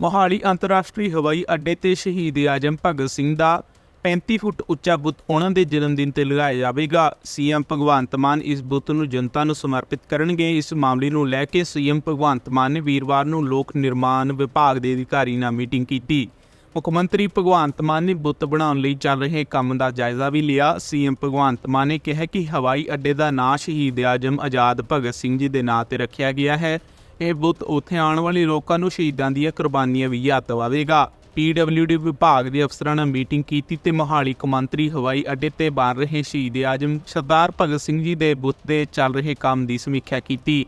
ਮੋਹਾਲੀ ਅੰਤਰਰਾਸ਼ਟਰੀ ਹਵਾਈ ਅੱਡੇ ਤੇ ਸ਼ਹੀਦ ਆਜਮ ਭਗਤ ਸਿੰਘ ਦਾ 35 ਫੁੱਟ ਉੱਚਾ ਬੁੱਤ ਉਹਨਾਂ ਦੇ ਜਨਮ ਦਿਨ ਤੇ ਲਗਾਇਆ ਜਾਵੇਗਾ। ਸੀਐਮ ਭਗਵੰਤ ਮਾਨ ਇਸ ਬੁੱਤ ਨੂੰ ਜਨਤਾ ਨੂੰ ਸਮਰਪਿਤ ਕਰਨਗੇ। ਇਸ ਮਾਮਲੇ ਨੂੰ ਲੈ ਕੇ ਸੀਐਮ ਭਗਵੰਤ ਮਾਨ ਨੇ ਵੀਰਵਾਰ ਨੂੰ ਲੋਕ ਨਿਰਮਾਣ ਵਿਭਾਗ ਦੇ ਅਧਿਕਾਰੀ ਨਾਲ ਮੀਟਿੰਗ ਕੀਤੀ। ਮੁੱਖ ਮੰਤਰੀ ਭਗਵੰਤ ਮਾਨ ਨੇ ਬੁੱਤ ਬਣਾਉਣ ਲਈ ਚੱਲ ਰਹੇ ਕੰਮ ਦਾ ਜਾਇਜ਼ਾ ਵੀ ਲਿਆ। ਸੀਐਮ ਭਗਵੰਤ ਮਾਨ ਨੇ ਕਿਹਾ ਕਿ ਹਵਾਈ ਅੱਡੇ ਦਾ ਨਾਂ ਸ਼ਹੀਦ ਆਜਮ ਆਜ਼ਾਦ ਭਗਤ ਸਿੰਘ ਜੀ ਦੇ ਨਾਂ ਤੇ ਰੱਖਿਆ ਗਿਆ ਹੈ। ਇਹ ਬੁੱਤ ਉੱਥੇ ਆਉਣ ਵਾਲੇ ਲੋਕਾਂ ਨੂੰ ਸ਼ਹੀਦਾਂ ਦੀਆਂ ਕੁਰਬਾਨੀਆਂ ਵੀ ਯਾਦ ਦਿਵਾਵੇਗਾ। ਪੀਡਬਲਯੂਡੀ ਵਿਭਾਗ ਦੇ ਅਫਸਰਾਂ ਨਾਲ ਮੀਟਿੰਗ ਕੀਤੀ ਤੇ ਮੋਹਾਲੀ ਕੌਮਾਂਤਰੀ ਹਵਾਈ ਅੱਡੇ ਤੇ ਬਣ ਰਹੇ ਸ਼ਹੀਦ ਆਜਮ ਸਰਦਾਰ ਭਗਤ ਸਿੰਘ ਜੀ ਦੇ ਬੁੱਤ ਦੇ ਚੱਲ ਰਹੇ ਕੰਮ ਦੀ ਸਮੀਖਿਆ ਕੀਤੀ।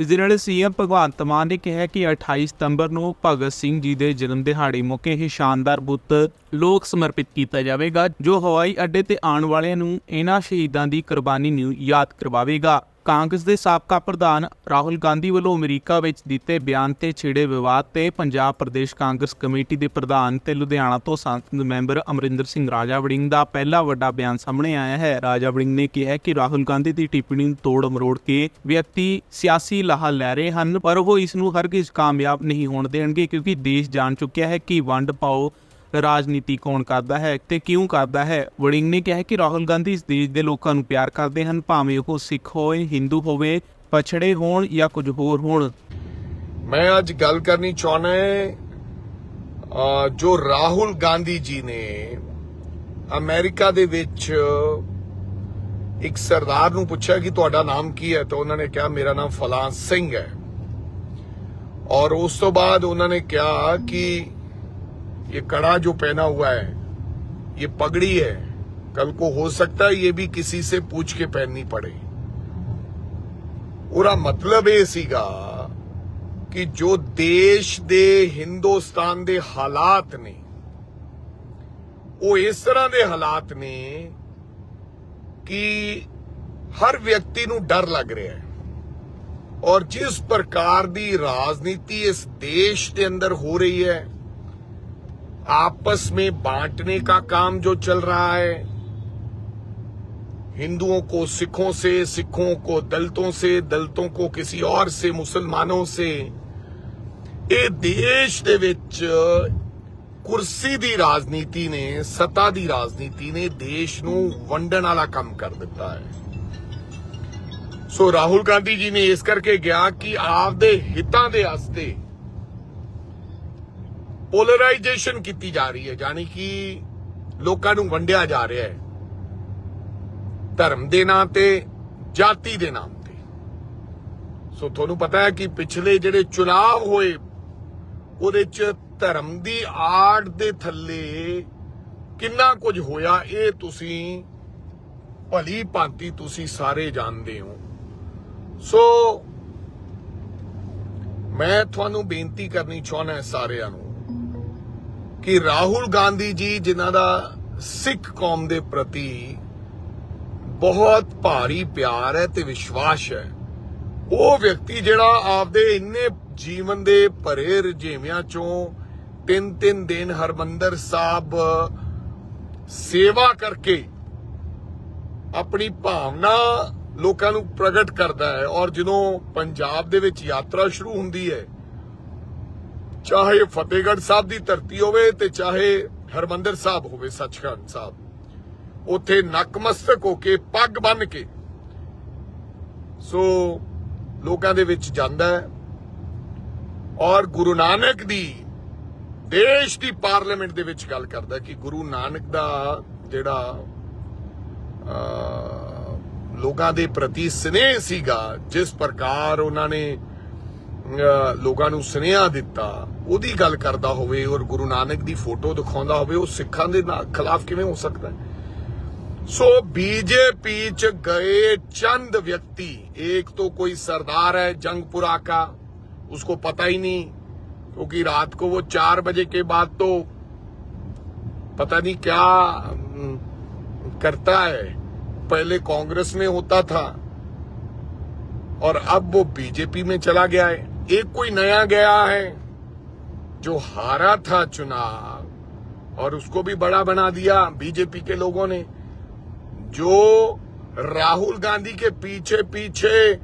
ਇਸ ਦੇ ਨਾਲ ਸੀਐਮ ਭਗਵੰਤ ਮਾਨ ਨੇ ਕਿਹਾ ਕਿ 28 ਸਤੰਬਰ ਨੂੰ ਭਗਤ ਸਿੰਘ ਜੀ ਦੇ ਜਨਮ ਦਿਹਾੜੇ ਮੌਕੇ ਇਹ ਸ਼ਾਨਦਾਰ ਬੁੱਤ ਲੋਕ ਸਮਰਪਿਤ ਕੀਤਾ ਜਾਵੇਗਾ, ਜੋ ਹਵਾਈ ਅੱਡੇ ਤੇ ਆਉਣ ਵਾਲਿਆਂ ਨੂੰ ਇਹਨਾਂ ਸ਼ਹੀਦਾਂ ਦੀ ਕੁਰਬਾਨੀ ਨੂੰ ਯਾਦ ਕਰਵਾਵੇਗਾ। ਕਾਂਗਰਸ ਦੇ ਸਾਬਕਾ ਪ੍ਰਧਾਨ ਰਾਹੁਲ ਗਾਂਧੀ ਵੱਲੋਂ ਅਮਰੀਕਾ ਵਿੱਚ ਦਿੱਤੇ ਬਿਆਨ ਤੇ ਛਿੜੇ ਵਿਵਾਦ ਤੇ ਪੰਜਾਬ ਪ੍ਰਦੇਸ਼ ਕਾਂਗਰਸ ਕਮੇਟੀ ਦੇ ਪ੍ਰਧਾਨ ਤੇ ਲੁਧਿਆਣਾ ਤੋਂ ਸੰਸਦ ਮੈਂਬਰ ਅਮਰਿੰਦਰ ਸਿੰਘ ਰਾਜਾ ਵੜਿੰਗ ਦਾ ਪਹਿਲਾ ਵੱਡਾ ਬਿਆਨ ਸਾਹਮਣੇ ਆਇਆ ਹੈ। ਰਾਜਾ ਵੜਿੰਗ ਨੇ ਕਿਹਾ ਕਿ ਰਾਹੁਲ ਗਾਂਧੀ ਦੀ ਟਿੱਪਣੀ ਨੂੰ ਤੋੜ ਮਰੋੜ ਕੇ ਵਿਅਕਤੀ ਸਿਆਸੀ ਲਾਹਾ ਲੈ ਰਹੇ ਹਨ, ਪਰ ਉਹ ਇਸ ਨੂੰ ਹਰਗਿਜ਼ ਕਾਮਯਾਬ ਨਹੀਂ ਹੋਣ ਦੇਣਗੇ, ਕਿਉਂਕਿ ਦੇਸ਼ ਜਾਣ ਚੁੱਕਿਆ ਹੈ ਕਿ ਵੰਡ ਪਾਓ ਰਾਜਨੀਤੀ ਕੌਣ ਕਰਦਾ ਹੈ ਤੇ ਕਿਉਂ ਕਰਦਾ ਹੈ? ਵੜਿੰਗ ਨੇ ਕਿਹਾ ਕਿ ਰਾਹੁਲ ਗਾਂਧੀ ਇਸ ਦੇਸ਼ ਦੇ ਲੋਕਾਂ ਨੂੰ ਪਿਆਰ ਕਰਦੇ ਹਨ, ਭਾਵੇਂ ਉਹ ਸਿੱਖ ਹੋਵੇ ਹਿੰਦੂ ਹੋਵੇ, ਪਛੜੇ ਹੋਣ ਜਾਂ ਕੁਝ ਹੋਰ ਹੋਣ। ਮੈਂ ਅੱਜ ਗੱਲ ਕਰਨੀ ਚਾਹਣਾ ਹੈ ਜੋ ਰਾਹੁਲ ਗਾਂਧੀ ਜੀ ਨੇ ਅਮਰੀਕਾ ਦੇ ਵਿੱਚ ਇੱਕ ਸਰਦਾਰ ਨੂੰ ਪੁੱਛਿਆ ਕਿ ਤੁਹਾਡਾ ਨਾਮ ਕੀ ਹੈ, ਤਾਂ ਉਹਨਾਂ ਨੇ ਕਿਹਾ, ਮੇਰਾ ਨਾਮ ਫਲਾਂ ਸਿੰਘ ਹੈ। ਔਰ ਉਸ ਤੋਂ ਬਾਅਦ ਉਹਨਾਂ ਨੇ ਕਿਹਾ ਕਿ ये कड़ा जो पहना हुआ है ये पगड़ी है कल को हो सकता है ये भी किसी से पूछ के पहननी पड़े ਉਹਦਾ ਮਤਲਬ ਇਹ ਸੀਗਾ ਕਿ ਜੋ ਦੇਸ਼ ਦੇ ਹਿੰਦੁਸਤਾਨ ਦੇ ਹਾਲਾਤ ਨੇ ਉਹ ਇਸ ਤਰ੍ਹਾਂ ਦੇ ਹਾਲਾਤ ਨੇ ਕਿ ਹਰ ਵਿਅਕਤੀ ਨੂੰ ਡਰ ਲੱਗ ਰਿਹਾ ਹੈ ਔਰ ਜਿਸ ਪ੍ਰਕਾਰ ਦੀ ਰਾਜਨੀਤੀ ਇਸ ਦੇਸ਼ ਦੇ ਅੰਦਰ ਹੋ ਰਹੀ है आपस में बांटने का काम जो चल रहा है हिंदुओं को सिखों से सिखों को दलितों से दलितों को किसी और से मुसलमानों से ਇਹ ਦੇਸ਼ ਦੇ ਵਿੱਚ ਕੁਰਸੀ ਦੀ ਰਾਜਨੀਤੀ ਨੇ ਸੱਤਾ ਦੀ ਰਾਜਨੀਤੀ ਨੇ ਦੇਸ਼ ਨੂੰ ਵੰਡਣ ਵਾਲਾ ਕੰਮ ਕਰ ਦਿੱਤਾ ਹੈ ਸੋ ਰਾਹੁਲ ਗਾਂਧੀ ਜੀ ਨੇ ਇਸ ਕਰਕੇ ਗਿਆ ਕਿ ਆਪਦੇ ਹਿੱਤਾਂ ਦੇ ਵਾਸਤੇ ਪੋਲਰਾਈਜੇਸ਼ਨ ਕੀਤੀ ਜਾ ਰਹੀ ਹੈ ਯਾਨੀ ਕਿ ਲੋਕਾਂ ਨੂੰ ਵੰਡਿਆ ਜਾ ਰਿਹਾ ਹੈ ਧਰਮ ਦੇ ਨਾਂ ਤੇ, ਜਾਤੀ ਦੇ ਨਾਮ ਤੇ। ਸੋ ਤੁਹਾਨੂੰ ਪਤਾ ਹੈ ਕਿ ਪਿਛਲੇ ਜਿਹੜੇ ਚੁਣਾਵ ਹੋਏ, ਉਹਦੇ ਚ ਧਰਮ ਦੀ ਆੜ ਦੇ ਥੱਲੇ ਕਿੰਨਾ ਕੁਝ ਹੋਇਆ, ਇਹ ਤੁਸੀਂ ਭਲੀ ਭਾਂਤੀ ਤੁਸੀਂ ਸਾਰੇ ਜਾਣਦੇ ਹੋ। ਸੋ ਮੈਂ ਤੁਹਾਨੂੰ ਬੇਨਤੀ ਕਰਨੀ ਚਾਹੁੰਦਾ ਸਾਰਿਆਂ ਨੂੰ ਕਿ ਰਾਹੁਲ ਗਾਂਧੀ ਜੀ ਜਿਨ੍ਹਾਂ ਦਾ ਸਿੱਖ ਕੌਮ ਦੇ ਪ੍ਰਤੀ ਬਹੁਤ ਭਾਰੀ ਪਿਆਰ ਹੈ ਤੇ ਵਿਸ਼ਵਾਸ ਹੈ, ਉਹ ਵਿਅਕਤੀ ਜਿਹੜਾ ਆਪਦੇ ਇੰਨੇ ਜੀਵਨ ਦੇ ਭਰੇ ਰਜੇਵਿਆਂ ਚੋਂ ਤਿੰਨ ਤਿੰਨ ਦਿਨ ਹਰਮੰਦਰ ਸਾਹਿਬ ਸੇਵਾ ਕਰਕੇ ਆਪਣੀ ਭਾਵਨਾ ਲੋਕਾਂ ਨੂੰ ਪ੍ਰਗਟ ਕਰਦਾ ਹੈ ਔਰ ਜਦੋਂ ਪੰਜਾਬ ਦੇ ਵਿੱਚ ਯਾਤਰਾ ਸ਼ੁਰੂ ਹੁੰਦੀ ਹੈ ਚਾਹੇ ਫਤਿਹਗੜ੍ਹ ਸਾਹਿਬ ਦੀ ਧਰਤੀ ਹੋਵੇ ਤੇ ਚਾਹੇ ਹਰਮੰਦਰ ਸਾਹਿਬ ਹੋਵੇ, ਸੱਚਖੰਡ ਸਾਹਿਬ। ਉੱਥੇ ਨਕਮਸਤਕ ਹੋ ਕੇ ਪੱਗ ਬੰਨ ਕੇ ਸੋ ਲੋਕਾਂ ਦੇ ਵਿੱਚ ਜਾਂਦਾ ਹੈ ਔਰ ਗੁਰੂ ਨਾਨਕ ਦੀ, ਦੇਸ਼ ਦੀ ਪਾਰਲੀਮੈਂਟ ਦੇ ਵਿੱਚ ਗੱਲ ਕਰਦਾ ਕਿ ਗੁਰੂ ਨਾਨਕ ਦਾ ਜਿਹੜਾ ਲੋਕਾਂ ਦੇ ਪ੍ਰਤੀ ਸਨੇਹ ਸੀਗਾ, ਜਿਸ ਪ੍ਰਕਾਰ ਉਹਨਾਂ ਨੇ ਲੋਕਾਂ ਨੂੰ ਸੁਨੇਹਾ ਦਿੱਤਾ ਉਹਦੀ ਗੱਲ ਕਰਦਾ ਹੋਵੇ ਔਰ ਗੁਰੂ ਨਾਨਕ ਦੀ ਫੋਟੋ ਦਿਖਾਉਂਦਾ ਹੋਵੇ ਉਹ ਸਿੱਖਾਂ ਦੇ ਨਾਲ ਖਿਲਾਫ ਕਿਵੇਂ ਹੋ ਸਕਦਾ ਹੈ सो बीजेपी च गए चंद व्यक्ति एक तो कोई सरदार है जंगपुरा का उसको पता ही नहीं क्योंकि रात को वो चार बजे के बाद तो पता नहीं क्या हम्म, करता है पहले कांग्रेस में होता था और अब वो बीजेपी में चला गया है एक कोई नया गया है जो हारा था चुनाव, और उसको भी बड़ा बना दिया बीजेपी के लोगों ने, जो राहुल गांधी के पीछे पीछे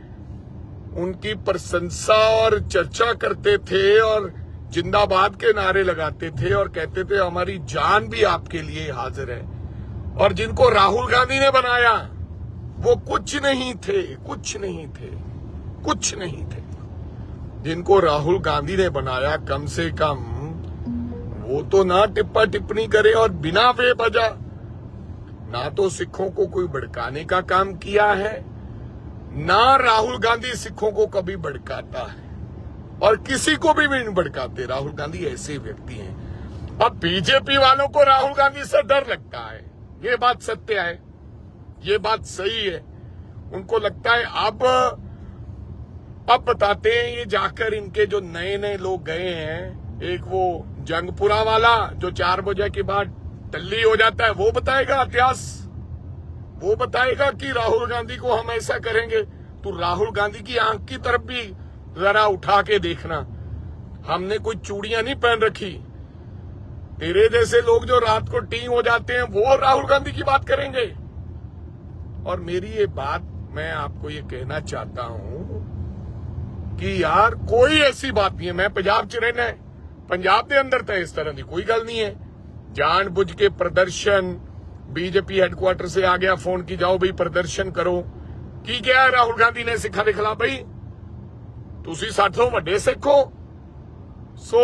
उनकी प्रशंसा और चर्चा करते थे और जिंदाबाद के नारे लगाते थे और कहते थे, हमारी जान भी आपके लिए हाजिर है। और जिनको राहुल गांधी ने बनाया, वो कुछ नहीं थे, कुछ नहीं थे, कुछ नहीं थे। जिनको राहुल गांधी ने बनाया कम से कम, वो तो ना टिप्पा टिप्पणी करे और बिना वे बजा। ना तो सिखों को कोई भड़काने का काम किया है, ना राहुल गांधी सिखों को कभी भड़काता है। और किसी को भी नहीं भड़काते, राहुल गांधी ऐसे व्यक्ति हैं। अब बीजेपी वालों को राहुल गांधी से डर लगता है। ये बात सत्य है, ये बात सही है। उनको लगता है, अब अब बताते हैं ये जाकर इनके जो नए नए लोग गए हैं, एक वो जंगपुरा वाला, जो चार बजे के बाद टल्ली हो जाता है, वो बताएगा इतिहास। वो बताएगा कि राहुल गांधी को हम ऐसा करेंगे। तो राहुल गांधी की आँख की तरफ़ भी जरा उठा के देखना। हमने कोई चूड़ियाँ नहीं पहन रखी। तेरे जैसे लोग जो रात को टी हो जाते हैं, वो राहुल गांधी की बात करेंगे। और मेरी ये बात मैं आपको ये कहना चाहता हूँ ਕਿ ਯਾਰ ਕੋਈ ਐਸੀ ਬਾਤ ਨਹੀਂ ਹੈ ਮੈਂ ਪੰਜਾਬ 'ਚ ਰਹਿਣਾ ਹੈ ਪੰਜਾਬ ਦੇ ਅੰਦਰ ਤਾਂ ਇਸ ਤਰ੍ਹਾਂ ਦੀ ਕੋਈ ਗੱਲ नहीं है ਜਾਣ ਬੁੱਝ ਕੇ ਪ੍ਰਦਰਸ਼ਨ ਬੀਜੇਪੀ ਹੈੱਡਕੁਆਰਟਰ से आ गया फोन की जाओ ਬਈ ਪ੍ਰਦਰਸ਼ਨ ਕਰੋ ਕੀ ਕਿਹਾ ਹੈ ਰਾਹੁਲ ਗਾਂਧੀ ਨੇ ਸਿੱਖਾਂ ਦੇ ਖਿਲਾਫ ਬਈ ਤੁਸੀਂ ਸਾਡੇ ਤੋਂ ਵੱਡੇ ਸਿੱਖ ਹੋ ਸੋ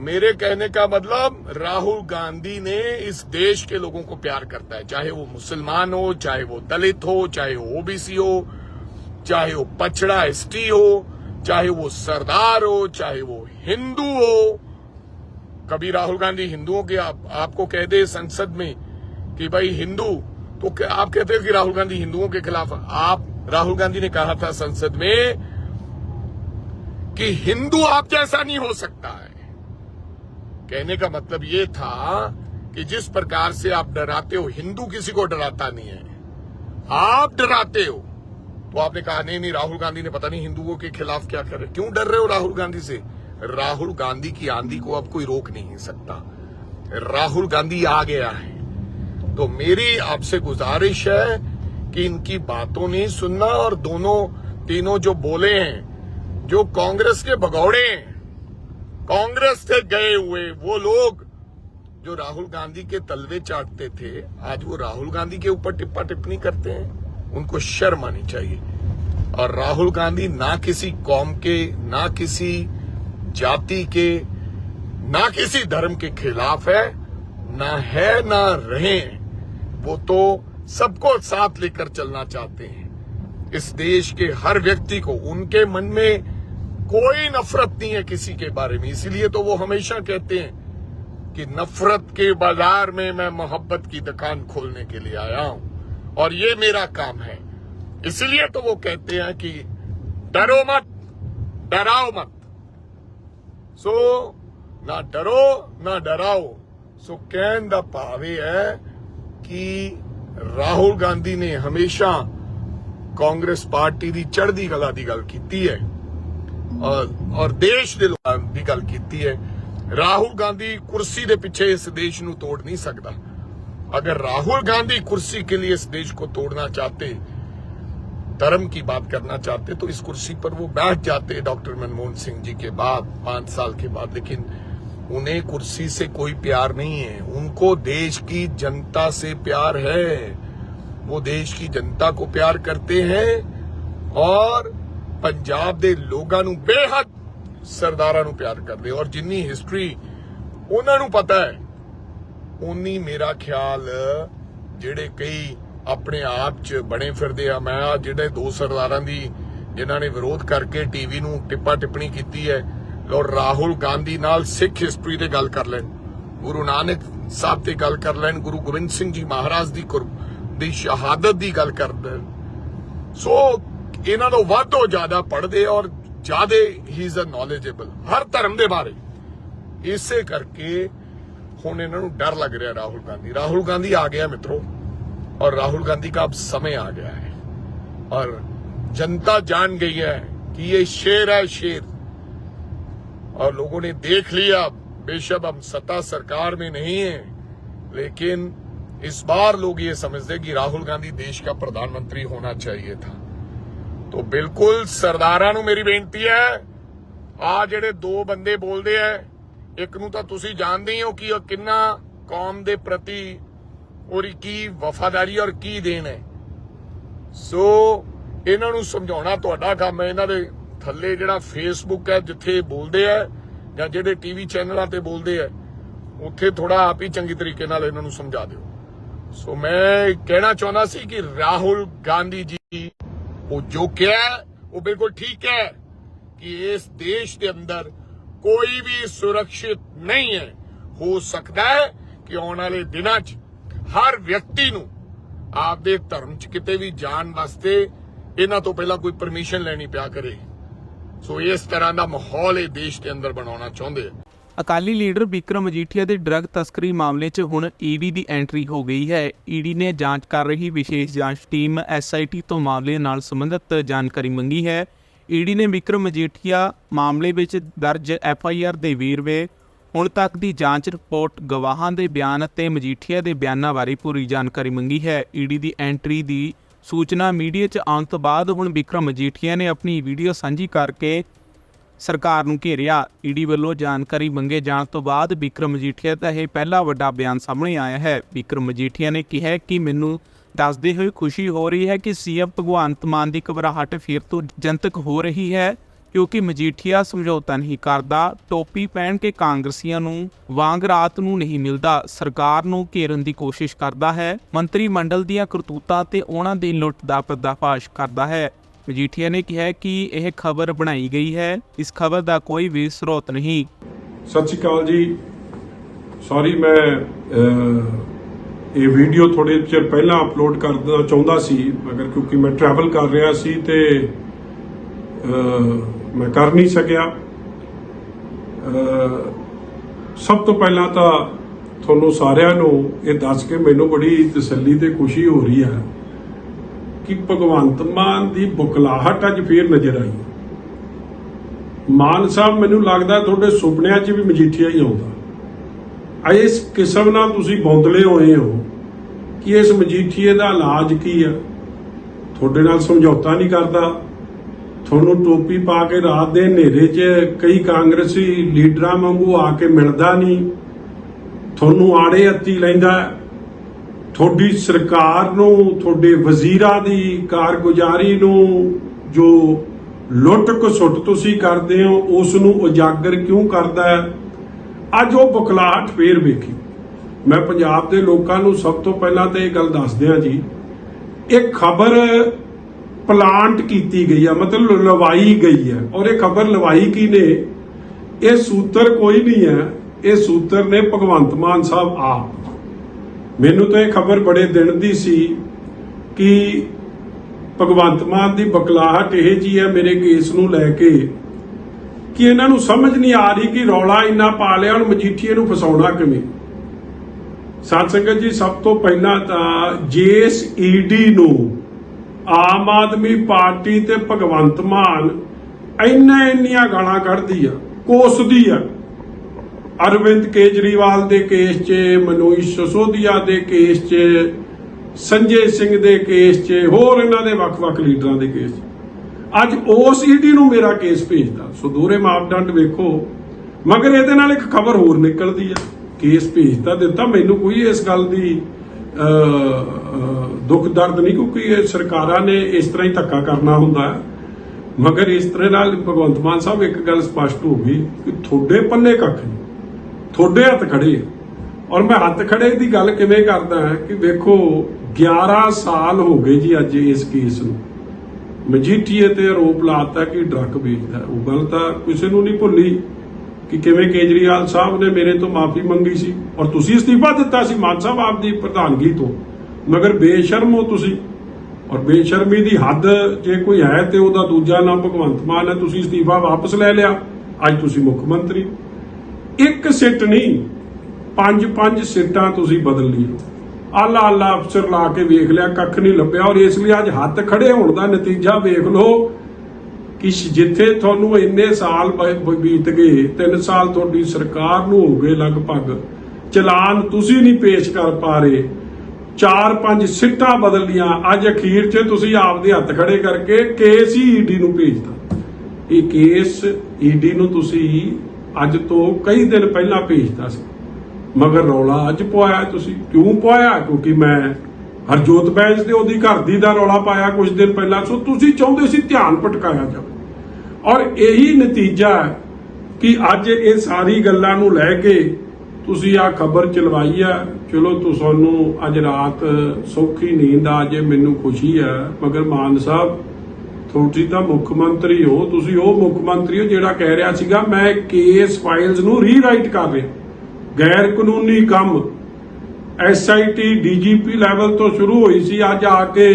मेरे कहने का मतलब राहुल गांधी ने इस देश के लोगों को प्यार करता है चाहे वो मुसलमान हो चाहे वो दलित हो चाहे वो ओबीसी हो चाहे वो पछड़ा एसटी हो चाहे वो सरदार हो चाहे वो हिंदू हो। कभी राहुल गांधी हिंदुओं के आप, आपको कह दे संसद में कि भाई हिंदू तो क्या आप कहते हो कि राहुल गांधी हिंदुओं के खिलाफ? आप राहुल गांधी ने कहा था संसद में कि हिंदू आप जैसा नहीं हो सकता है। कहने का मतलब ये था कि जिस प्रकार से आप डराते हो हिंदू किसी को डराता नहीं है। आप डराते हो। तो आपने कहा, नहीं नहीं, राहुल गांधी ने पता नहीं हिंदुओं के खिलाफ क्या करे क्यों डर रहे हो राहुल गांधी से? राहुल गांधी की आंधी को अब कोई रोक नहीं सकता। राहुल गांधी आ गया है। तो मेरी आपसे गुजारिश है कि इनकी बातों नहीं सुनना और दोनों, तीनों जो बोले हैं, जो कांग्रेस के भगौड़े हैं, कांग्रेस से गए हुए वो लोग जो राहुल गांधी के तलवे चाटते थे, आज वो राहुल गांधी के ऊपर टिप्पा टिप्पणी करते हैं। उनको शर्म आनी चाहिए। और राहुल गांधी ना किसी कौम के, ना किसी जाति के, ना किसी धर्म के खिलाफ है, ना है, ना रहे। वो तो सबको साथ लेकर चलना चाहते हैं। इस देश के हर व्यक्ति को उनके मन में कोई नफरत नहीं है किसी के बारे में। इसीलिए तो वो हमेशा कहते हैं कि नफरत के बाज़ार में मैं मोहब्बत की दुकान खोलने के लिए आया हूँ। और ये मेरा काम है इसलिए तो वो कहते हैं कि डरो मत डराओ मत सो ना डरो ना डराओ सो कहन ਦਾ ਭਾਵ ਇਹ ਹੈ ਕਿ ਰਾਹੁਲ ਗਾਂਧੀ ਨੇ ਹਮੇਸ਼ਾ ਕਾਂਗਰਸ ਪਾਰਟੀ ਦੀ ਚੜ੍ਹਦੀ ਕਲਾ ਦੀ ਗੱਲ ਕੀਤੀ ਹੈ ਔਰ ਔਰ ਦੇਸ਼ ਦੇ ਲੋਕਾਂ ਦੀ ਗੱਲ ਕੀਤੀ ਹੈ ਰਾਹੁਲ ਗਾਂਧੀ ਕੁਰਸੀ ਦੇ ਪਿੱਛੇ ਇਸ ਦੇਸ਼ ਨੂੰ ਤੋੜ ਨਹੀਂ ਸਕਦਾ अगर राहुल गांधी कुर्सी के लिए इस देश को तोड़ना चाहते धर्म की बात करना चाहते तो इस कुर्सी पर वो बैठ जाते डॉक्टर मनमोहन सिंह जी के बाद पांच साल के बाद लेकिन उन्हें कुर्सी से कोई प्यार नहीं है उनको देश की जनता से प्यार है वो देश की जनता को प्यार करते हैं और ਪੰਜਾਬ ਦੇ ਲੋਕਾਂ ਨੂੰ ਬੇਹੱਦ ਸਰਦਾਰਾਂ ਨੂੰ ਪਿਆਰ ਕਰਦੇ ਔਰ ਜਿੰਨੀ ਹਿਸਟਰੀ ਉਹਨਾਂ ਨੂੰ ਪਤਾ ਹੈ ਉਨੀ ਮੇਰਾ ਖਿਆਲ ਜਿਹੜੇ ਕਈ ਆਪਣੇ ਆਪ 'ਚ ਬਣੇ ਫਿਰਦੇ ਆ। ਮੈਂ ਆਹ ਜਿਹੜੇ ਦੋ ਸਰਦਾਰਾਂ ਦੀ ਜਿਨ੍ਹਾਂ ਨੇ ਵਿਰੋਧ ਕਰਕੇ ਟੀਵੀ ਨੂੰ ਟਿੱਪਾ ਟਿੱਪਣੀ ਕੀਤੀ ਹੈ ਲੋ ਰਾਹੁਲ ਗਾਂਧੀ ਨਾਲ ਸਿੱਖ ਹਿਸਟਰੀ ਤੇ ਗੱਲ ਕਰ ਲੈਣ, ਗੁਰੂ ਨਾਨਕ ਸਾਹਿਬ ਤੇ ਗੱਲ ਕਰ ਲੈਣ, ਗੁਰੂ ਗੋਬਿੰਦ ਸਿੰਘ ਜੀ ਮਹਾਰਾਜ ਦੀ ਦੀ ਸ਼ਹਾਦਤ ਦੀ ਗੱਲ ਕਰ ਲੈਣ। ਸੋ ਇਹਨਾਂ ਤੋਂ ਵੱਧ ਜ਼ਿਆਦਾ ਪੜ੍ਹਦੇ ਔਰ ਜ਼ਿਆਦਾ ਹੀ ਇਜ਼ ਅ ਨੌਲੇਜੇਬਲ ਹਰ ਧਰਮ ਦੇ ਬਾਰੇ। ਇਸੇ ਕਰਕੇ ਹੁਣ ਇਹਨਾਂ ਨੂੰ ਡਰ ਲੱਗ ਰਿਹਾ ਰਾਹੁਲ गांधी राहुल गांधी आ गया मित्रों और राहुल गांधी का अब समय आ गया है और जनता जान गई है कि ये शेर है शेर और लोगों ने देख लिया बेशक हम सत्ता सरकार में नहीं है लेकिन इस बार लोग ये समझते हैं कि राहुल गांधी देश का प्रधानमंत्री होना चाहिए था तो बिल्कुल सरदारा ਨੂੰ ਮੇਰੀ ਬੇਨਤੀ ਹੈ ਆ ਜਿਹੜੇ ਦੋ ਬੰਦੇ ਬੋਲਦੇ ਆ ਇੱਕ ਨੂੰ ਤਾਂ ਤੁਸੀਂ ਜਾਣਦੇ ਹੀ ਹੋ ਕਿ ਉਹ ਕਿੰਨਾ ਕੌਮ ਦੇ ਪ੍ਰਤੀ ਉਹਦੀ ਕੀ ਵਫਾਦਾਰੀ ਔਰ ਕੀ ਦੇਣ ਹੈ। ਸੋ ਇਹਨਾਂ ਨੂੰ ਸਮਝਾਉਣਾ ਤੁਹਾਡਾ ਕੰਮ ਹੈ। ਇਹਨਾਂ ਦੇ ਥੱਲੇ ਜਿਹੜਾ ਫੇਸਬੁੱਕ ਹੈ, ਜਿੱਥੇ ਬੋਲਦੇ ਆ ਜਾਂ ਜਿਹੜੇ ਟੀਵੀ ਚੈਨਲਾਂ ਤੇ ਬੋਲਦੇ ਆ ਉੱਥੇ ਥੋੜਾ ਆਪ ਹੀ ਚੰਗੀ ਤਰੀਕੇ ਨਾਲ ਇਹਨਾਂ ਨੂੰ ਸਮਝਾ ਦਿਓ। ਸੋ ਮੈਂ ਕਹਿਣਾ ਚਾਹੁੰਦਾ ਸੀ ਕਿ ਰਾਹੁਲ ਗਾਂਧੀ ਜੀ, ਉਹ ਜੋ ਕਿਹਾ, ਉਹ ਬਿਲਕੁਲ ਠੀਕ ਹੈ ਕਿ ਇਸ ਦੇਸ਼ ਦੇ ਅੰਦਰ ਕੋਈ ਵੀ ਸੁਰੱਖਿਅਤ ਨਹੀਂ ਹੈ। ਹੋ ਸਕਦਾ ਹੈ ਕਿ ਆਉਣ ਵਾਲੇ ਦਿਨਾਂ 'ਚ ਹਰ ਵਿਅਕਤੀ ਨੂੰ ਆਪਦੇ ਧਰਮ 'ਚ ਕਿਤੇ ਵੀ ਜਾਣ ਵਾਸਤੇ ਇਹਨਾਂ ਤੋਂ ਪਹਿਲਾਂ ਕੋਈ ਪਰਮਿਸ਼ਨ ਲੈਣੀ ਪਿਆ ਕਰੇ। ਸੋ ਇਸ ਤਰ੍ਹਾਂ ਦਾ ਮਾਹੌਲ ਇਹ ਦੇਸ਼ ਦੇ ਅੰਦਰ ਬਣਾਉਣਾ ਚਾਹੁੰਦੇ ਆ। ਅਕਾਲੀ ਲੀਡਰ ਵਿਕਰਮ ਮਜੀਠੀਆ ਦੇ ਡਰੱਗ ਤਸਕਰੀ ਮਾਮਲੇ 'ਚ ਹੁਣ ਈਡੀ ਦੀ ਐਂਟਰੀ ਹੋ ਗਈ ਹੈ। ਈਡੀ ਨੇ ਜਾਂਚ ਕਰ ਰਹੀ ਵਿਸ਼ੇਸ਼ ਜਾਂਚ ਟੀਮ ਐਸਆਈਟੀ ਤੋਂ ਮਾਮਲੇ ਨਾਲ ਸੰਬੰਧਿਤ ਜਾਣਕਾਰੀ ਮੰਗੀ ਹੈ। ਈਡੀ ਨੇ ਵਿਕਰਮ ਮਜੀਠੀਆ ਮਾਮਲੇ ਵਿੱਚ ਦਰਜ ਐੱਫ ਆਈ ਆਰ ਦੇ ਵੀਰਵੇ, ਹੁਣ ਤੱਕ ਦੀ ਜਾਂਚ ਰਿਪੋਰਟ ਗਵਾਹਾਂ ਦੇ ਬਿਆਨ ਅਤੇ ਮਜੀਠੀਆ ਦੇ ਬਿਆਨਾਂ ਬਾਰੇ ਪੂਰੀ ਜਾਣਕਾਰੀ ਮੰਗੀ ਹੈ। ਈਡੀ ਦੀ ਐਂਟਰੀ ਦੀ ਸੂਚਨਾ ਮੀਡੀਆ 'ਚ ਆਉਣ ਤੋਂ ਬਾਅਦ ਹੁਣ ਵਿਕਰਮ ਮਜੀਠੀਆ ਨੇ ਆਪਣੀ ਵੀਡੀਓ ਸਾਂਝੀ ਕਰਕੇ ਸਰਕਾਰ ਨੂੰ ਘੇਰਿਆ। ਈਡੀ ਵੱਲੋਂ ਜਾਣਕਾਰੀ ਮੰਗੇ ਜਾਣ ਤੋਂ ਬਾਅਦ ਵਿਕਰਮ ਮਜੀਠੀਆ ਦਾ ਇਹ ਪਹਿਲਾ ਵੱਡਾ ਬਿਆਨ ਸਾਹਮਣੇ ਆਇਆ ਹੈ। ਵਿਕਰਮ ਮਜੀਠੀਆ ਨੇ ਕਿਹਾ ਕਿ ਮੈਨੂੰ ਦੱਸਦੇ ਹੋਏ ਖੁਸ਼ੀ ਹੋ ਰਹੀ ਹੈ ਕਿ ਸੀਐਮ ਭਗਵੰਤ ਮਾਨ ਦੀ ਘਬਰਾਹਟ ਫਿਰ ਤੋਂ ਜਨਤਕ ਹੋ ਰਹੀ ਹੈ, ਕਿਉਂਕਿ ਮਜੀਠੀਆ ਸਮਝੌਤਾ ਨਹੀਂ ਕਰਦਾ, ਟੋਪੀ ਪਹਿਨ ਕੇ ਕਾਂਗਰਸੀਆਂ ਨੂੰ ਵਾਂਗ ਰਾਤ ਨੂੰ ਨਹੀਂ ਮਿਲਦਾ, ਸਰਕਾਰ ਨੂੰ ਘੇਰਨ ਦੀ ਕੋਸ਼ਿਸ਼ ਕਰਦਾ ਹੈ, ਮੰਤਰੀ ਮੰਡਲ ਦੀਆਂ ਕਰਤੂਤਾਂ ਤੇ ਉਹਨਾਂ ਦੀ ਲੁੱਟ ਦਾ ਪਰਦਾਫਾਸ਼ ਕਰਦਾ ਹੈ। ਮਜੀਠੀਆ ਨੇ ਕਿਹਾ ਕਿ ਇਹ ਖਬਰ ਬਣਾਈ ਗਈ ਹੈ, ਇਸ ਖਬਰ ਦਾ ਕੋਈ ਵੀ ਸਰੋਤ ਨਹੀਂ। ਸਤਿ ਸ਼੍ਰੀ ਅਕਾਲ ਜੀ। ਸੌਰੀ ਮੈਂ ਇਹ ਵੀਡੀਓ ਥੋੜੇ ਚਿਰ ਪਹਿਲਾਂ ਅਪਲੋਡ ਕਰਨਾ ਚਾਹੁੰਦਾ ਸੀ, ਮਗਰ ਕਿਉਂਕਿ ਮੈਂ ਟਰੈਵਲ ਕਰ ਰਿਹਾ ਸੀ ਤੇ ਮੈਂ ਕਰ ਨਹੀਂ ਸਕਿਆ। ਸਭ ਤੋਂ ਪਹਿਲਾਂ ਤਾਂ ਤੁਹਾਨੂੰ ਸਾਰਿਆਂ ਨੂੰ ਇਹ ਦੱਸ ਕੇ ਮੈਨੂੰ ਬੜੀ ਤਸੱਲੀ ਤੇ ਖੁਸ਼ੀ ਹੋ ਰਹੀ ਹੈ ਕਿ ਭਗਵੰਤ ਮਾਨ ਦੀ ਬੁਕਲਾਹਟ ਅੱਜ ਫੇਰ ਨਜ਼ਰ ਆਈ। ਮਾਨ ਸਾਹਿਬ, ਮੈਨੂੰ ਲੱਗਦਾ ਤੁਹਾਡੇ ਸੁਪਨਿਆਂ 'ਚ ਵੀ ਮਜੀਠੀਆ ਹੀ ਆਉਂਦਾ। ਇਸ ਕਿਸਮ ਨਾਲ ਤੁਸੀਂ ਬੌਂਦਲੇ ਹੋਏ ਹੋ ਕਿ ਇਸ ਮਜੀਠੀਏ ਦਾ ਇਲਾਜ ਕੀ ਆ? ਤੁਹਾਡੇ ਨਾਲ ਸਮਝੌਤਾ ਨਹੀਂ ਕਰਦਾ। ਤੁਹਾਨੂੰ ਟੋਪੀ ਪਾ ਕੇ ਰਾਤ ਦੇ ਹਨੇਰੇ 'ਚ ਕਈ ਕਾਂਗਰਸੀ ਲੀਡਰਾਂ ਵਾਂਗੂ ਆ ਕੇ ਮਿਲਦਾ ਨਹੀਂ। ਤੁਹਾਨੂੰ ਆੜੇ ਅੱਤੀ ਲੈਂਦਾ। ਤੁਹਾਡੀ ਸਰਕਾਰ ਨੂੰ, ਤੁਹਾਡੇ ਵਜ਼ੀਰਾਂ ਦੀ ਕਾਰਗੁਜ਼ਾਰੀ ਨੂੰ ਜੋ ਲੁੱਟ ਖਸੁੱਟ ਤੁਸੀਂ ਕਰਦੇ ਹੋ, ਉਸ ਨੂੰ ਉਜਾਗਰ ਕਿਉਂ ਕਰਦਾ ਹੈ? ਅੱਜ ਉਹ ਬੁਖਲਾਹਟ ਫੇਰ ਵੇਖੀ। ਮੈਂ ਪੰਜਾਬ ਦੇ ਲੋਕਾਂ ਨੂੰ ਸਭ ਤੋਂ ਪਹਿਲਾਂ ਤਾਂ ਇਹ ਗੱਲ ਦੱਸਦਿਆਂ ਜੀ, ਇਹ ਖਬਰ ਪਲਾਂਟ ਕੀਤੀ ਗਈ ਆ, ਮਤਲਬ ਲਵਾਈ ਗਈ ਹੈ ਔਰ ਇਹ ਖਬਰ ਲਵਾਈ ਕੀ ਨੇ ਇਹ ਸੂਤਰ ਕੋਈ ਨਹੀਂ ਹੈ। ਇਹ ਸੂਤਰ ਨੇ ਭਗਵੰਤ ਮਾਨ ਸਾਹਿਬ ਆਪ। ਮੈਨੂੰ ਤਾਂ ਇਹ ਖਬਰ ਬੜੇ ਦਿਨ ਦੀ ਸੀ ਕਿ ਭਗਵੰਤ ਮਾਨ ਦੀ ਬਕਲਾਹਟ ਇਹ ਜੀ ਹੈ ਮੇਰੇ ਕੇਸ ਨੂੰ ਲੈ ਕੇ ਕਿ ਇਹਨਾਂ ਨੂੰ ਸਮਝ ਨਹੀਂ ਆ ਰਹੀ ਕਿ ਰੌਲਾ ਇੰਨਾ ਪਾ ਲਿਆ ਹੁਣ ਮਜੀਠੀਏ ਨੂੰ ਫਸਾਉਣਾ ਕਿਵੇਂ? ਸਾਧ ਸੰਗਤ ਜੀ, ਸਭ ਤੋਂ ਪਹਿਲਾਂ ਤਾਂ ਜੇਸ ਈਡੀ ਨੂੰ ਆਮ ਆਦਮੀ ਪਾਰਟੀ ਤੇ ਭਗਵੰਤ ਮਾਨ ਇੰਨਾ ਇੰਨੀਆਂ ਗਾਲਾਂ ਕੱਢਦੀ ਆ, ਕੋਸਦੀ ਆ, ਅਰਵਿੰਦ ਕੇਜਰੀਵਾਲ ਦੇ ਕੇਸ 'ਚ, ਮਨੋਜ ਸਸੋਦੀਆ ਦੇ ਕੇਸ 'ਚ, ਸੰਜੇ ਸਿੰਘ ਦੇ ਕੇਸ 'ਚ, ਹੋਰ ਇਹਨਾਂ ਦੇ ਵੱਖ-ਵੱਖ ਲੀਡਰਾਂ ਦੇ ਕੇਸ 'ਚ। ਅੱਜ ਉਸ ਈਡੀ ਨੂੰ ਮੇਰਾ ਕੇਸ ਭੇਜਦਾ ਸੋ ਦੋਹਰੇ ਮਾਪਦੰਡ ਵੇਖੋ। ਮਗਰ ਇਹਦੇ ਨਾਲ ਇੱਕ ਖਬਰ ਹੋਰ ਨਿਕਲਦੀ ਆ। ਕੇਸ ਭੇਜਦਾ ਦਿੱਤਾ। ਮੈਨੂੰ ਕੋਈ ਇਸ ਗੱਲ ਦੀ ਦੁੱਖ ਦਰਦ ਨਹੀਂ, ਕਿਉਂਕਿ ਇਹ ਸਰਕਾਰਾਂ ਨੇ ਇਸ ਤਰ੍ਹਾਂ ਹੀ ਧੱਕਾ ਕਰਨਾ ਹੁੰਦਾ ਮਗਰ ਇਸ ਤਰ੍ਹਾਂ ਨਾਲ ਭਗਵੰਤ ਮਾਨ ਸਾਹਿਬ ਇੱਕ ਗੱਲ ਸਪਸ਼ਟ ਹੋ ਗਈ ਕਿ ਤੁਹਾਡੇ ਪੱਲੇ ਕੱਖ ਨਹੀਂ, ਤੁਹਾਡੇ ਹੱਥ ਖੜੇ ਆ। ਔਰ ਮੈਂ ਹੱਥ ਖੜੇ ਦੀ ਗੱਲ ਕਿਵੇਂ ਕਰਦਾ ਕਿ ਵੇਖੋ 11 ਸਾਲ ਹੋ ਗਏ ਜੀ ਅੱਜ ਇਸ ਕੇਸ ਨੂੰ। ਮਜੀਠੀਏ ਤੇ ਆਰੋਪ ਲਾਤਾ ਕਿ ਡਰੱਗ ਵੇਚਦਾ ਉਹ ਗੱਲ ਤਾਂ ਕਿਸੇ ਨੂੰ ਨਹੀਂ ਭੁੱਲੀ ਕਿ ਕਿਵੇਂ ਕੇਜਰੀਵਾਲ ਸਾਹਿਬ ਨੇ ਮੇਰੇ ਤੋਂ ਮਾਫੀ ਮੰਗੀ ਸੀ ਔਰ ਤੁਸੀਂ ਅਸਤੀਫਾ ਦਿੱਤਾ ਸੀ ਮਾਨ ਸਾਹਿਬ ਆਪ ਦੀ ਪ੍ਰਧਾਨਗੀ ਤੋਂ। ਮਗਰ ਬੇਸ਼ਰਮ ਹੋ ਤੁਸੀਂ ਔਰ ਬੇਸ਼ਰਮੀ ਦੀ ਹੱਦ ਜੇ ਕੋਈ ਹੈ ਤੇ ਉਹਦਾ ਦੂਜਾ ਨਾਮ ਭਗਵੰਤ ਮਾਨ ਹੈ, ਤੁਸੀਂ ਅਸਤੀਫਾ ਵਾਪਸ ਲੈ ਲਿਆ। ਅੱਜ ਤੁਸੀਂ ਮੁੱਖ ਮੰਤਰੀ। ਇੱਕ ਸਿੱਟ ਨਹੀਂ ਪੰਜ ਪੰਜ ਸਿੱਟਾਂ ਤੁਸੀਂ ਬਦਲ ਲਈਆਂ। ਆਲਾ ਆਲਾ ਅਫਸਰ ਲਾ ਕੇ ਵੇਖ ਲਿਆ, ਕੱਖ ਨਹੀਂ ਲੱਭਿਆ ਔਰ ਇਸ ਲਈ ਅੱਜ ਹੱਥ ਖੜੇ ਹੋਣ ਦਾ ਨਤੀਜਾ ਵੇਖ ਲਓ ਕਿ ਜਿੱਥੇ ਤੁਹਾਨੂੰ ਇੰਨੇ ਸਾਲ ਬੀਤ ਗਏ 3 ਸਾਲ ਤੁਹਾਡੀ ਸਰਕਾਰ ਨੂੰ ਹੋ ਗਏ ਲਗਭਗ, ਚਲਾਨ ਤੁਸੀਂ ਨਹੀਂ ਪੇਸ਼ ਕਰ ਪਾ ਰਹੇ, ਚਾਰ ਪੰਜ ਸਿੱਟਾਂ ਬਦਲਦੀਆਂ ਅੱਜ ਅਖੀਰ 'ਚ ਤੁਸੀਂ ਆਪਦੇ ਹੱਥ ਖੜੇ ਕਰਕੇ ਕੇਸ ਹੀ ਈਡੀ ਨੂੰ ਭੇਜਤਾ ਇਹ ਕੇਸ ਈਡੀ ਨੂੰ ਤੁਸੀਂ ਅੱਜ ਤੋਂ ਕਈ ਦਿਨ ਪਹਿਲਾਂ ਭੇਜਤਾ ਸੀ। ਮਗਰ ਰੌਲਾ ਅੱਜ ਪਵਾਇਆ ਤੁਸੀਂ? ਕਿਉਂ ਪਵਾਇਆ ਕਿਉਂਕਿ ਮੈਂ ਹਰਜੋਤ ਬੈਂਸ ਦੇ ਉਹਦੀ ਘਰ ਦੀ ਦਾ ਰੌਲਾ ਪਾਇਆ ਕੁਝ ਦਿਨ ਪਹਿਲਾਂ। ਸੋ ਤੁਸੀਂ ਚਾਹੁੰਦੇ ਸੀ ਧਿਆਨ ਭਟਕਾਇਆ ਜਾਵੇ। ਔਰ ਇਹੀ ਨਤੀਜਾ ਕਿ ਅੱਜ ਇਹ ਸਾਰੀ ਗੱਲਾਂ ਨੂੰ ਲੈ ਕੇ ਤੁਸੀਂ ਆ ਖਬਰ ਚਲਵਾਈ ਆ। ਚਲੋ ਤੁਹਾਨੂੰ ਅੱਜ ਰਾਤ ਸੌਖੀ ਨੀਂਦ ਆ, ਜੇ ਮੈਨੂੰ ਖੁਸ਼ੀ ਹੈ ਮਗਰ ਮਾਨ ਸਾਹਿਬ ਤੁਸੀਂ ਤਾਂ ਮੁੱਖ ਮੰਤਰੀ ਹੋ। ਤੁਸੀਂ ਉਹ ਮੁੱਖ ਮੰਤਰੀ ਹੋ ਜਿਹੜਾ ਕਹਿ ਰਿਹਾ ਸੀਗਾ, ਮੈਂ ਕੇਸ ਫਾਈਲਸ ਨੂੰ ਰੀਰਾਈਟ ਕਰ ਰਿਹਾ। ਗੈਰ ਕਾਨੂੰਨੀ ਕੰਮ ਐਸਆਈਟੀ ਡੀਜੀਪੀ ਲੈਵਲ ਤੋਂ ਸ਼ੁਰੂ ਹੋਈ ਸੀ। ਅੱਜ ਆ ਕੇ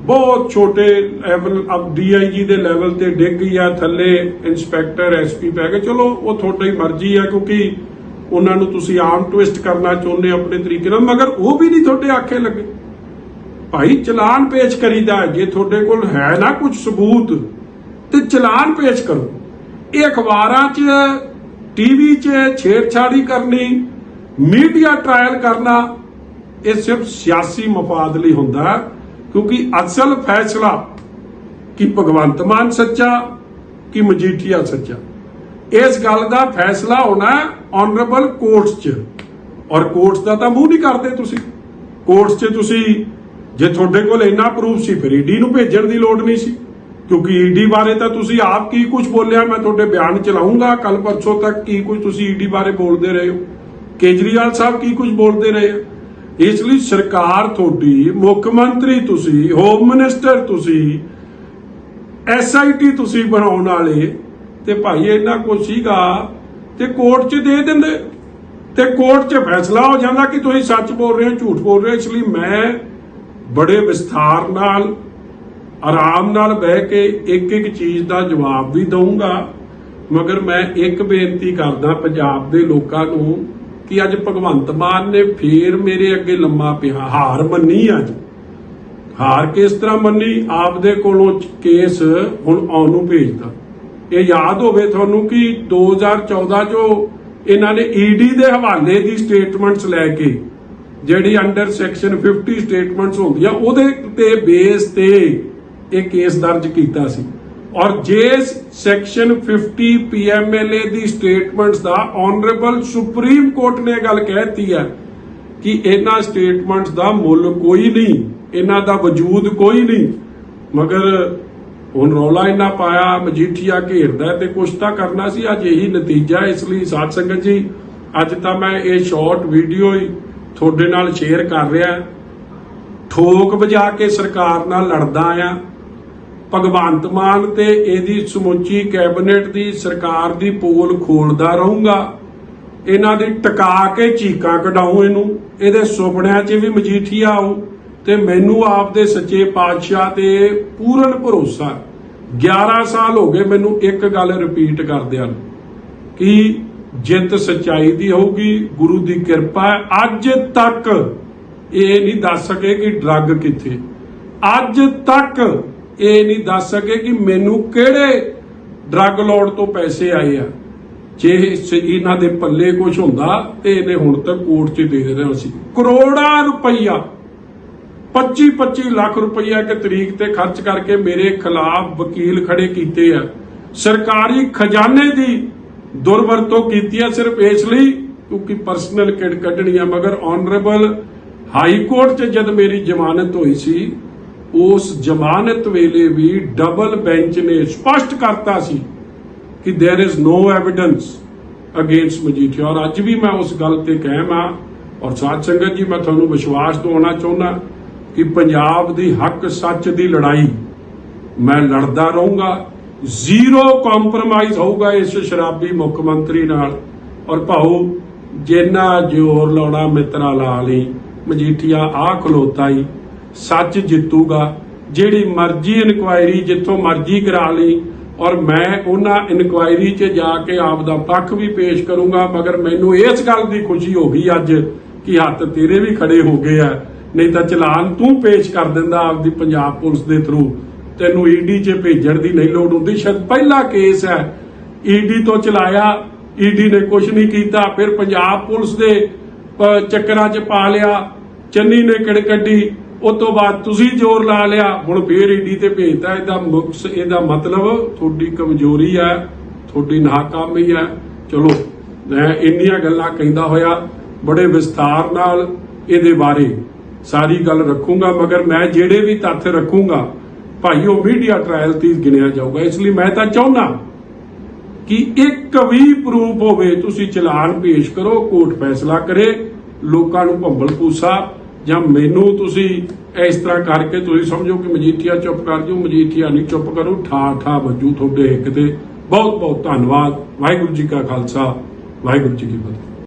ਬਹੁਤ ਛੋਟੇ ਲੈਵਲ ਅਬ ਡੀਆਈਜੀ ਦੇ ਲੈਵਲ ਤੇ ਡਿੱਗ ਗਈ ਆ। ਥੱਲੇ ਇਨਸਪੈਕਟਰ ਐਸਪੀ ਪੈ ਗਏ। ਚਲੋ, ਉਹ ਤੁਹਾਡੀ ਮਰਜ਼ੀ ਆ, ਕਿਉਂਕਿ ਉਹਨਾਂ ਨੂੰ ਤੁਸੀਂ ਆਮ ਟਵਿਸਟ ਕਰਨਾ ਚਾਹੁੰਦੇ ਹੋ ਆਪਣੇ ਤਰੀਕੇ ਨਾਲ। ਮਗਰ ਉਹ ਵੀ ਨਹੀਂ ਤੁਹਾਡੇ ਆਖੇ ਲੱਗੇ। ਭਾਈ, ਚਲਾਨ ਪੇਸ਼ ਕਰੀਦਾ ਜੇ ਤੁਹਾਡੇ ਕੋਲ ਹੈ ਨਾ ਕੁਝ ਸਬੂਤ, ਤੇ ਚਲਾਨ ਪੇਸ਼ ਕਰੋ। ਇਹ ਅਖਬਾਰਾਂ 'ਚ ਟੀਵੀ 'ਚ ਛੇੜਛਾੜੀ ਕਰਨੀ, ਮੀਡੀਆ ਟ੍ਰਾਇਲ ਕਰਨਾ, ਇਹ ਸਿਰਫ ਸਿਆਸੀ ਮਫਾਦ ਲਈ ਹੁੰਦਾ ਕਿਉਂਕਿ ਅਸਲ ਫੈਸਲਾ ਕਿ ਭਗਵੰਤ ਮਾਨ ਸੱਚਾ, ਕਿ ਮਜੀਠੀਆ ਸੱਚਾ। ਇਸ ਗੱਲ ਦਾ ਫੈਸਲਾ ਹੋਣਾ ਆਨਰੇਬਲ ਕੋਰਟਸ 'ਚ। ਔਰ ਕੋਰਟਸ ਦਾ ਤਾਂ ਮੂੰਹ ਨਹੀਂ ਕਰਦੇ ਤੁਸੀਂ। ਕੋਰਟਸ 'ਚ ਤੁਸੀਂ, ਜੇ ਤੁਹਾਡੇ ਕੋਲ ਇੰਨਾ ਪ੍ਰੂਫ ਸੀ, ਫਿਰ ਈਡੀ ਨੂੰ ਭੇਜਣ ਦੀ ਲੋੜ ਨਹੀਂ ਸੀ। ਕਿਉਂਕਿ ਈਡੀ ਬਾਰੇ ਤਾਂ ਤੁਸੀਂ ਆਪ ਕੀ ਕੁਝ ਬੋਲਿਆ, ਮੈਂ ਤੁਹਾਡੇ ਬਿਆਨ ਚਲਾਉਂਗਾ। ਕੱਲ ਪਰਸੋਂ ਤੱਕ ਕੀ ਕੁਝ ਤੁਸੀਂ ਈਡੀ ਬਾਰੇ ਬੋਲਦੇ ਰਹੇ ਹੋ? ਕੇਜਰੀਵਾਲ ਸਾਹਿਬ ਕੀ ਕੁਝ ਬੋਲਦੇ ਰਹੇ ਇਸ ਲਈ ਸਰਕਾਰ ਤੁਹਾਡੀ, ਮੁੱਖ ਮੰਤਰੀ ਤੁਸੀਂ ਹੋਮ ਮਿਨਿਸਟਰ ਤੁਸੀਂ ਐਸਆਈਟੀ ਤੁਸੀਂ ਬਣਾਉਣ ਵਾਲੇ, ਤੇ ਭਾਈ ਇੰਨਾ ਕੁਝ ਸੀਗਾ, ਤੇ ਕੋਰਟ 'ਚ ਦੇ ਦਿੰਦੇ। ਤੇ ਕੋਰਟ 'ਚ ਫੈਸਲਾ ਹੋ ਜਾਂਦਾ ਕਿ ਤੁਸੀਂ ਸੱਚ ਬੋਲ ਰਹੇ ਹੋ, ਝੂਠ ਬੋਲ ਰਹੇ ਹੋ, ਇਸ ਲਈ ਮੈਂ ਬੜੇ ਵਿਸਥਾਰ ਨਾਲ ਆਰਾਮ ਨਾਲ ਬਹਿ ਕੇ ਇੱਕ ਇੱਕ ਚੀਜ਼ ਦਾ ਜਵਾਬ ਵੀ ਦਊਂਗਾ। ਮਗਰ ਮੈਂ ਇੱਕ ਬੇਨਤੀ ਕਰਦਾ ਪੰਜਾਬ ਦੇ ਲੋਕਾਂ ਨੂੰ ਕਿ ਅੱਜ ਭਗਵੰਤ ਮਾਨ ਨੇ ਫੇਰ ਮੇਰੇ ਅੱਗੇ ਲੰਮਾ ਪਿਆ ਹਾਰ ਮੰਨੀ ਅੱਜ। ਹਾਰ ਕਿਸ ਤਰ੍ਹਾਂ ਮੰਨੀ? ਆਪਦੇ ਕੋਲੋਂ ਕੇਸ ਹੁਣ ਆਉਣ ਨੂੰ ਭੇਜਦਾ। ਇਹ ਯਾਦ ਹੋਵੇ ਤੁਹਾਨੂੰ ਕਿ 2014 ਚੋਂ ਇਹਨਾਂ ਨੇ ਈਡੀ ਦੇ ਹਵਾਲੇ ਦੀ ਸਟੇਟਮੈਂਟਸ ਲੈ ਕੇ, ਜਿਹੜੀ ਅੰਡਰ ਸੈਕਸ਼ਨ 50 ਸਟੇਟਮੈਂਟਸ ਹੁੰਦੀਆਂ, ਉਹਦੇ ਤੇ ਬੇਸ ਤੇ ਇਹ ਕੇਸ ਦਰਜ ਕੀਤਾ ਸੀ। ਔਰ ਜੇ ਸੈਕਸ਼ਨ 50 ਪੀਐਮਐਲਏ ਦੀ ਸਟੇਟਮੈਂਟਸ ਦਾ ਆਨਰੇਬਲ ਸੁਪਰੀਮ ਕੋਰਟ ਨੇ ਗੱਲ ਕਹਿਤੀ ਹੈ ਕਿ ਇਹਨਾਂ ਸਟੇਟਮੈਂਟਸ ਦਾ ਮੁੱਲ ਕੋਈ ਨਹੀਂ, ਇਹਨਾਂ ਦਾ ਵਜੂਦ ਕੋਈ ਨਹੀਂ। ਮਗਰ ਹੁਣ ਰੌਲਾ ਇਹਨਾਂ ਪਾਇਆ, ਮਜੀਠੀਆ ਘੇਰਦਾ ਤੇ ਕੁਛ ਤਾਂ ਕਰਨਾ ਸੀ, ਅੱਜ ਇਹੀ ਨਤੀਜਾ ਇਸ ਲਈ ਸਾਧ ਸੰਗਤ ਜੀ, ਅੱਜ ਤਾਂ ਮੈਂ ਇਹ ਸ਼ਾਰਟ ਵੀਡੀਓ ਹੀ ਤੁਹਾਡੇ ਨਾਲ ਸ਼ੇਅਰ ਕਰ ਰਿਹਾ। ਠੋਕ ਵਜਾ ਕੇ ਸਰਕਾਰ ਨਾਲ ਲੜਦਾ ਆ ਭਗਵੰਤ ਮਾਨ ਤੇ ਇਹਦੀ ਸਮੁੱਚੀ ਕੈਬਨਿਟ ਦੀ ਸਰਕਾਰ ਦੀ ਪੋਲ ਖੋਲਦਾ ਰਹੂੰਗਾ। ਇਹਨਾਂ ਦੀ ਟਿਕਾ ਕੇ ਚੀਕਾਂ ਕਢਾਉ ਇਹਨੂੰ। ਇਹਦੇ ਸੁਪਨਿਆਂ 'ਚ ਵੀ ਮਜੀਠੀਆ ਆਊ ਤੇ ਮੈਨੂੰ ਆਪਦੇ ਸੱਚੇ ਪਾਤਸ਼ਾਹ ਤੇ ਪੂਰਨ ਭਰੋਸਾ। 11 ਸਾਲ ਹੋ ਗਏ ਮੈਨੂੰ ਇੱਕ ਗੱਲ ਰਿਪੀਟ ਕਰਦਿਆਂ ਕਿ ਜਿੱਤ ਸਚਾਈ ਦੀ ਹੋਊਗੀ, ਗੁਰੂ ਦੀ ਕਿਰਪਾ ਅੱਜ ਤੱਕ ਇਹ ਨਹੀਂ ਦੱਸ ਸਕੇ ਕਿ ਡਰੱਗ ਕਿੱਥੇ। ਅੱਜ ਤੱਕ ਇਹ ਨਹੀਂ ਦੱਸ ਸਕੇ ਕਿ ਮੈਨੂੰ ਕਿਹੜੇ ਡਰੱਗ ਲੋਡ ਤੋਂ ਪੈਸੇ ਆਏ ਆ। ਜੇ ਇਹਨਾਂ ਦੇ ਪੱਲੇ ਕੁਝ ਹੁੰਦਾ ਤੇ ਇਹਨੇ ਹੁਣ ਤੱਕ ਕੋਰਟ 'ਚ ਦੇ ਦੇਣਾ ਸੀ। ਕਰੋੜਾਂ ਰੁਪਈਆ 25 25 ਲੱਖ ਰੁਪਈਆ ਇੱਕ ਤਰੀਕ ਤੇ ਖਰਚ ਕਰਕੇ ਮੇਰੇ ਖਿਲਾਫ ਵਕੀਲ ਖੜੇ ਕੀਤੇ ਆ। ਸਰਕਾਰੀ ਖਜ਼ਾਨੇ ਦੀ ਦੁਰਵਰਤੋਂ ਕੀਤੀ ਆ ਸਿਰਫ ਇਸ ਲਈ ਕਿਉਂਕਿ ਪਰਸਨਲ ਕਿੜ ਕੱਢਣੀ ਆ, ਮਗਰ ਆਨਰੇਬਲ ਹਾਈ ਕੋਰਟ 'ਚ ਜਦ ਮੇਰੀ ਜ਼ਮਾਨਤ ਹੋਈ ਸੀ ਉਸ ਜ਼ਮਾਨਤ ਵੇਲੇ ਵੀ ਡਬਲ ਬੈਂਚ ਨੇ ਸਪਸ਼ਟ ਕਰਤਾ ਸੀ ਕਿ there is no evidence against Majithia ਔਰ ਅੱਜ ਵੀ ਮੈਂ ਉਸ ਗੱਲ ਤੇ ਕਾਇਮ ਆ ਔਰ ਸਾਧ ਸੰਗਤ ਜੀ, ਮੈਂ ਤੁਹਾਨੂੰ ਵਿਸ਼ਵਾਸ ਦਿਵਾਉਣਾ ਚਾਹੁੰਦਾ ਕਿ ਪੰਜਾਬ ਦੀ ਹੱਕ ਸੱਚ ਦੀ ਲੜਾਈ ਮੈਂ ਲੜਦਾ ਰਹੂੰਗਾ। ਜ਼ੀਰੋ ਕੰਪਰੋਮਾਈਜ਼ ਹੋਊਗਾ ਇਸ ਸ਼ਰਾਬੀ ਮੁੱਖ ਮੰਤਰੀ ਨਾਲ। ਔਰ ਭਾਉ, ਜਿੰਨਾ ਜ਼ੋਰ ਲਾਉਣਾ ਮਿੱਤਰਾ ਲਾ ਲਈ ਮਜੀਠੀਆ ਆ ਖਲੋਤਾ ਹੀ। ਸੱਚ ਜਿੱਤੂਗਾ। ਜਿਹੜੀ ਮਰਜ਼ੀ ਇਨਕੁਆਇਰੀ ਜਿੱਥੋਂ ਮਰਜ਼ੀ ਕਰਾ ਲਈ ਔਰ ਮੈਂ ਉਹਨਾਂ ਇਨਕੁਆਇਰੀ 'ਚ ਜਾ ਕੇ ਆਪ ਦਾ ਪੱਖ ਵੀ ਪੇਸ਼ ਕਰੂੰਗਾ, ਮਗਰ ਮੈਨੂੰ ਇਸ ਗੱਲ ਦੀ ਖੁਸ਼ੀ ਹੋ ਗਈ ਅੱਜ ਕਿ ਹੱਥ ਤੇਰੇ ਵੀ ਖੜੇ ਹੋ ਗਏ ਆ। ਨਹੀਂ ਤਾਂ ਚਲਾਨ ਤੂੰ ਪੇਸ਼ ਕਰ ਦਿੰਦਾ ਆਪਦੀ ਪੰਜਾਬ ਪੁਲਿਸ ਦੇ ਥਰੂ ਤੈਨੂੰ ਈਡੀ 'ਚ ਭੇਜਣ ਦੀ ਨਹੀਂ ਲੋੜ ਹੁੰਦੀ। ਸ਼ਾਇਦ ਪਹਿਲਾ ਕੇਸ ਹੈ। ਈਡੀ ਤੋਂ ਚਲਾਇਆ ਈਡੀ ਨੇ ਕੁਝ ਨਹੀਂ ਕੀਤਾ, ਫਿਰ ਪੰਜਾਬ ਪੁਲਿਸ ਦੇ ਚੱਕਰਾਂ 'ਚ ਪਾ ਲਿਆ। ਚੰਨੀ ਨੇ ਕਿੜ ਕੱਢੀ। ਉਸ ਤੋਂ ਬਾਅਦ ਤੁਸੀਂ ਜ਼ੋਰ ਲਾ ਲਿਆ, ਹੁਣ ਫੇਰ ਈਡੀ ਤੇ ਭੇਜਤਾ, ਇਹਦਾ ਮੁਕਸ, ਇਹਦਾ ਮਤਲਬ ਤੁਹਾਡੀ ਕਮਜ਼ੋਰੀ ਹੈ ਤੁਹਾਡੀ ਨਾਕਾਮੀ ਹੈ ਚਲੋ, ਮੈਂ ਇੰਨੀਆਂ ਗੱਲਾਂ ਕਹਿੰਦਾ ਹੋਇਆ, ਬੜੇ ਵਿਸਥਾਰ ਨਾਲ ਇਹਦੇ ਬਾਰੇ ਸਾਰੀ ਗੱਲ ਰੱਖੂੰਗਾ, ਮਗਰ ਮੈਂ ਜਿਹੜੇ ਵੀ ਤੱਥ ਰੱਖੂੰਗਾ, ਭਾਈ ਉਹ ਮੀਡੀਆ ਟ੍ਰਾਇਲ ਤੇ ਗਿਣਿਆ ਜਾਊਗਾ। ਇਸ ਲਈ ਮੈਂ ਤਾਂ ਚਾਹੁੰਦਾ ਕਿ ਇੱਕ ਵੀ ਪ੍ਰੂਫ ਹੋਵੇ, ਤੁਸੀਂ ਚਲਾਨ ਪੇਸ਼ ਕਰੋ, ਕੋਰਟ ਫੈਸਲਾ ਕਰੇ, ਲੋਕਾਂ ਨੂੰ ਭੰਬਲ ਪੂਸਾ ਜਾਂ ਮੈਨੂੰ ਤੁਸੀਂ ਇਸ ਤਰ੍ਹਾਂ ਕਰਕੇ ਤੁਸੀਂ ਸਮਝੋ ਕਿ ਮਜੀਠੀਆ ਚੁੱਪ ਕਰ ਜਾਓ, ਮਜੀਠੀਆ ਨਹੀਂ ਚੁੱਪ ਕਰੋ, ਠਾ ਠਾ ਵੱਜੂ ਤੁਹਾਡੇ ਹਿੱਕ ਤੇ। ਬਹੁਤ ਬਹੁਤ ਧੰਨਵਾਦ। ਵਾਹਿਗੁਰੂ ਜੀ ਕਾ ਖਾਲਸਾ, ਵਾਹਿਗੁਰੂ ਜੀ ਕੀ ਫਤਿਹ।